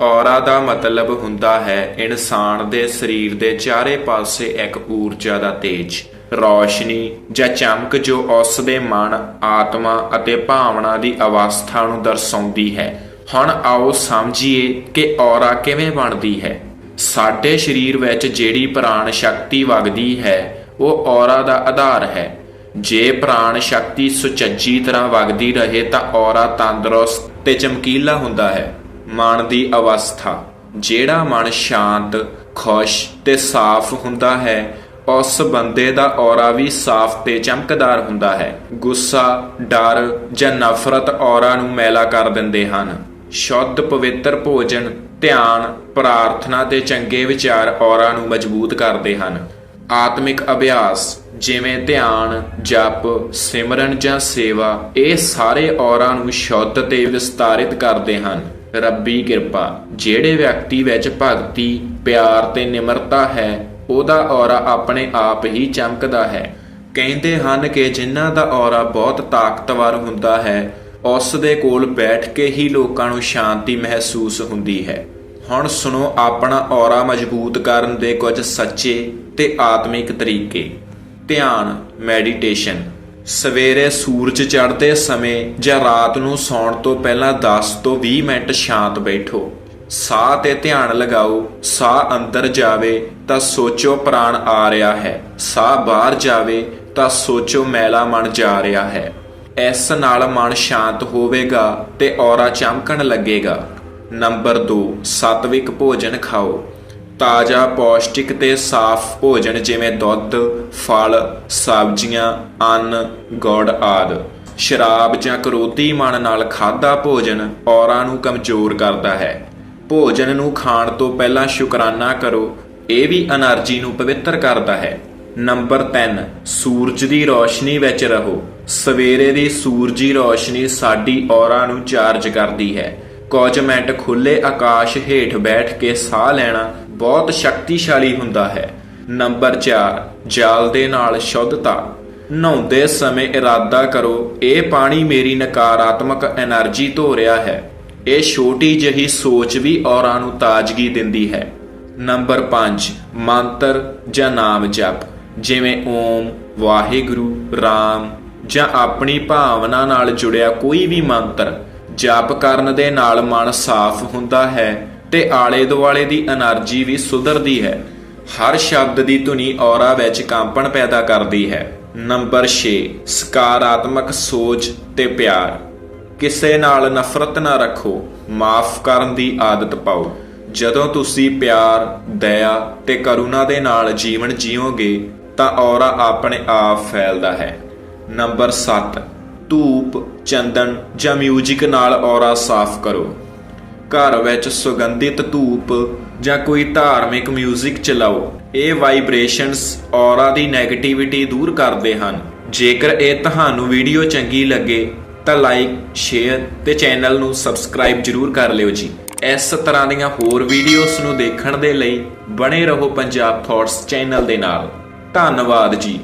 ਔਰਾ ਦਾ ਮਤਲਬ ਹੁੰਦਾ ਹੈ, ਇਨਸਾਨ ਦੇ ਸਰੀਰ ਦੇ ਚਾਰੇ ਪਾਸੇ ਇੱਕ ਊਰਜਾ ਦਾ ਤੇਜ। ਰੌਸ਼ਨੀ ਜਾਂ ਚਮਕ ਜੋ ਉਸ ਦੇ ਮਨ, ਆਤਮਾ ਅਤੇ ਭਾਵਨਾ ਦੀ ਅਵਸਥਾ ਨੂੰ ਦਰਸਾਉਂਦੀ ਹੈ। ਹੁਣ ਆਓ ਸਮਝੀਏ ਕਿ ਔਰਾ ਕਿਵੇਂ ਬਣਦੀ ਹੈ। ਸਾਡੇ ਸਰੀਰ ਵਿੱਚ ਜਿਹੜੀ ਪ੍ਰਾਣ ਸ਼ਕਤੀ ਵਗਦੀ ਹੈ, ਉਹ ਔਰਾ ਦਾ ਆਧਾਰ ਹੈ। ਜੇ ਪ੍ਰਾਣ ਸ਼ਕਤੀ ਸੁਚੱਜੀ ਤਰ੍ਹਾਂ ਵਗਦੀ ਰਹੇ ਤਾਂ ਔਰਾ ਤੰਦਰੁਸਤ ਤੇ ਚਮਕੀਲਾ ਹੁੰਦਾ ਹੈ। ਮਨ ਦੀ ਅਵਸਥਾ। ਜਿਹੜਾ ਮਨ ਸ਼ਾਂਤ, ਖੁਸ਼ ਤੇ ਸਾਫ਼ ਹੁੰਦਾ ਹੈ, ਉਸ ਬੰਦੇ ਦਾ ਔਰਾ ਵੀ ਸਾਫ਼ ਤੇ ਚਮਕਦਾਰ ਹੁੰਦਾ ਹੈ। ਗੁੱਸਾ, ਡਰ ਜਾਂ ਨਫ਼ਰਤ ਔਰਾ ਨੂੰ ਮੈਲਾ ਕਰ ਦਿੰਦੇ ਹਨ। ਸ਼ੁੱਧ ਪਵਿੱਤਰ ਭੋਜਨ, ਧਿਆਨ, ਪ੍ਰਾਰਥਨਾ ਤੇ ਚੰਗੇ ਵਿਚਾਰ ਔਰਾ ਨੂੰ ਮਜ਼ਬੂਤ ਕਰਦੇ ਹਨ। ਆਤਮਿਕ ਅਭਿਆਸ, ਜਿਵੇਂ ਧਿਆਨ, ਜਪ, ਸਿਮਰਨ ਜਾਂ ਸੇਵਾ, ਇਹ ਸਾਰੇ ਔਰਾਂ ਨੂੰ ਸ਼ੁੱਧ ਤੇ ਵਿਸਤਾਰਿਤ ਕਰਦੇ ਹਨ। ਰੱਬੀ ਕਿਰਪਾ, ਜਿਹੜੇ ਵਿਅਕਤੀ ਵਿੱਚ ਭਗਤੀ, ਪਿਆਰ ਤੇ ਨਿਮਰਤਾ ਹੈ, ਉਹਦਾ ਔਰਾ ਆਪਣੇ ਆਪ ਹੀ ਚਮਕਦਾ ਹੈ। ਕਹਿੰਦੇ ਹਨ ਕਿ ਜਿਨ੍ਹਾਂ ਦਾ ਔਰਾ ਬਹੁਤ ਤਾਕਤਵਰ ਹੁੰਦਾ ਹੈ, ਉਸ ਦੇ ਕੋਲ ਬੈਠ ਕੇ ਹੀ ਲੋਕਾਂ ਨੂੰ ਸ਼ਾਂਤੀ ਮਹਿਸੂਸ ਹੁੰਦੀ ਹੈ। ਹੁਣ ਸੁਣੋ ਆਪਣਾ ਔਰਾ ਮਜ਼ਬੂਤ ਕਰਨ ਦੇ ਕੁਝ ਸੱਚੇ ਤੇ ਆਤਮਿਕ ਤਰੀਕੇ। ਧਿਆਨ, ਮੈਡੀਟੇਸ਼ਨ। ਸਵੇਰੇ ਸੂਰਜ ਚੜ੍ਹਦੇ ਸਮੇਂ ਜਾਂ ਰਾਤ ਨੂੰ ਸੌਣ ਤੋਂ ਪਹਿਲਾਂ 10 ਤੋਂ 20 ਮਿੰਟ ਸ਼ਾਂਤ ਬੈਠੋ। ਸਾਹ ਤੇ ਧਿਆਨ ਲਗਾਓ। ਸਾਹ ਅੰਦਰ ਜਾਵੇ ਤਾਂ ਸੋਚੋ ਪ੍ਰਾਣ ਆ ਰਿਹਾ ਹੈ। ਸਾਹ ਬਾਹਰ ਜਾਵੇ ਤਾਂ ਸੋਚੋ ਮੈਲਾ ਮਨ ਜਾ ਰਿਹਾ ਹੈ। ਇਸ ਨਾਲ ਮਨ ਸ਼ਾਂਤ ਹੋਵੇਗਾ ਤੇ ਔਰਾ ਚਮਕਣ ਲੱਗੇਗਾ। ਨੰਬਰ 2 ਸਾਤਵਿਕ ਭੋਜਨ ਖਾਓ। ਤਾਜ਼ਾ ਪੌਸ਼ਟਿਕ ਤੇ ਸਾਫ਼ ਭੋਜਨ ਜਿਵੇਂ ਦੁੱਧ, ਫਲ, ਸਬਜ਼ੀਆਂ, ਅੰਨ, ਗੁੜ ਆਦਿ। ਸ਼ਰਾਬ ਜਾਂ ਕਰੋਤੀ ਮਨ ਨਾਲ ਖਾਦਾ ਭੋਜਨ ਔਰਾਂ ਨੂੰ ਕਮਜ਼ੋਰ ਕਰਦਾ ਹੈ। ਭੋਜਨ ਨੂੰ ਖਾਣ ਤੋਂ ਪਹਿਲਾਂ ਸ਼ੁਕਰਾਨਾ ਕਰੋ ਇਹ ਵੀ એનર્ਜੀ ਨੂੰ ਪਵਿੱਤਰ ਕਰਦਾ ਹੈ। ਨੰਬਰ 3 ਸੂਰਜ ਦੀ ਰੋਸ਼ਨੀ ਵਿੱਚ ਰਹੋ। ਸਵੇਰੇ ਦੀ ਸੂਰਜੀ ਰੋਸ਼ਨੀ ਸਾਡੀ ਔਰਾ ਨੂੰ ਚਾਰਜ ਕਰਦੀ ਹੈ। ਕੁਝ ਮਿੰਟ ਖੁੱਲੇ ਆਕਾਸ਼ ਹੇਠ ਬੈਠ ਕੇ ਸਾਹ ਲੈਣਾ ਬਹੁਤ ਸ਼ਕਤੀਸ਼ਾਲੀ ਹੁੰਦਾ ਹੈ। ਨੰਬਰ 4 ਜਾਲ ਦੇ ਨਾਲ ਸ਼ੁੱਧਤਾ। ਨਹਾਉਂਦੇ ਸਮੇਂ ਇਰਾਦਾ ਕਰੋ, ਇਹ ਪਾਣੀ ਮੇਰੀ ਨਕਾਰਾਤਮਕ એનર્ਜੀ ਧੋ ਰਿਹਾ ਹੈ। ਇਹ ਛੋਟੀ ਜਹੀ ਸੋਚ ਵੀ ਔਰਾਂ ਨੂੰ ਤਾਜ਼ਗੀ ਦਿੰਦੀ ਹੈ। ਨੰਬਰ 5 ਮੰਤਰ ਜਾਂ ਨਾਮ ਜਪ। ਜਿਵੇਂ ਓਮ, ਵਾਹਿਗੁਰੂ, ਰਾਮ ਜਾਂ ਆਪਣੀ ਭਾਵਨਾ ਨਾਲ ਜੁੜਿਆ ਕੋਈ ਵੀ ਮੰਤਰ ਜਪ ਕਰਨ ਦੇ ਨਾਲ ਮਨ ਸਾਫ਼ ਹੁੰਦਾ ਹੈ। ਤੇ ਆਲੇ ਦੁਆਲੇ ਦੀ એનર્ਜੀ ਵੀ ਸੁਧਰਦੀ ਹੈ। ਹਰ ਸ਼ਬਦ ਦੀ ਧੁਨੀ ਔਰਾ ਵਿੱਚ ਕੰਪਨ ਪੈਦਾ ਕਰਦੀ ਹੈ। ਨੰਬਰ 6 ਸਕਾਰਾਤਮਕ ਸੋਚ ਤੇ ਪਿਆਰ। ਕਿਸੇ ਨਾਲ ਨਫ਼ਰਤ ਨਾ ਰੱਖੋ, ਮਾਫ ਕਰਨ ਦੀ ਆਦਤ ਪਾਓ। ਜਦੋਂ ਤੁਸੀਂ ਪਿਆਰ, ਦਇਆ ਤੇ ਕਰੁਣਾ ਦੇ ਨਾਲ ਜੀਵਨ ਜੀਓਗੇ, ਤਾਂ ਔਰਾ ਆਪਣੇ ਆਪ ਫੈਲਦਾ ਹੈ। ਨੰਬਰ 7 ਧੂਪ, ਚੰਦਨ ਜਾਂ 뮤직 ਨਾਲ ਔਰਾ ਸਾਫ਼ ਕਰੋ। ਘਰ ਵਿੱਚ ਸੁਗੰਧਿਤ ਧੂਪ ਜਾਂ ਕੋਈ ਧਾਰਮਿਕ ਮਿਊਜ਼ਿਕ ਚਲਾਓ। ਇਹ ਵਾਈਬ੍ਰੇਸ਼ਨਸ ਔਰਾ ਦੀ 네ਗੇਟਿਵਿਟੀ ਦੂਰ ਕਰਦੇ ਹਨ। ਜੇਕਰ ਇਹ ਤੁਹਾਨੂੰ ਵੀਡੀਓ ਚੰਗੀ ਲੱਗੇ, ਤਾਂ ਲਾਈਕ ਸ਼ੇਅਰ ਤੇ ਚੈਨਲ ਨੂੰ ਸਬਸਕ੍ਰਾਈਬ ਜਰੂਰ ਕਰ ਲਿਓ ਜੀ। ਇਸ ਤਰ੍ਹਾਂ ਦੀਆਂ ਹੋਰ ਵੀਡੀਓਜ਼ ਨੂੰ ਦੇਖਣ ਦੇ ਲਈ ਬਣੇ ਰਹੋ ਪੰਜਾਬ ਥਾਟਸ ਚੈਨਲ ਦੇ ਨਾਲ। ਧੰਨਵਾਦ ਜੀ।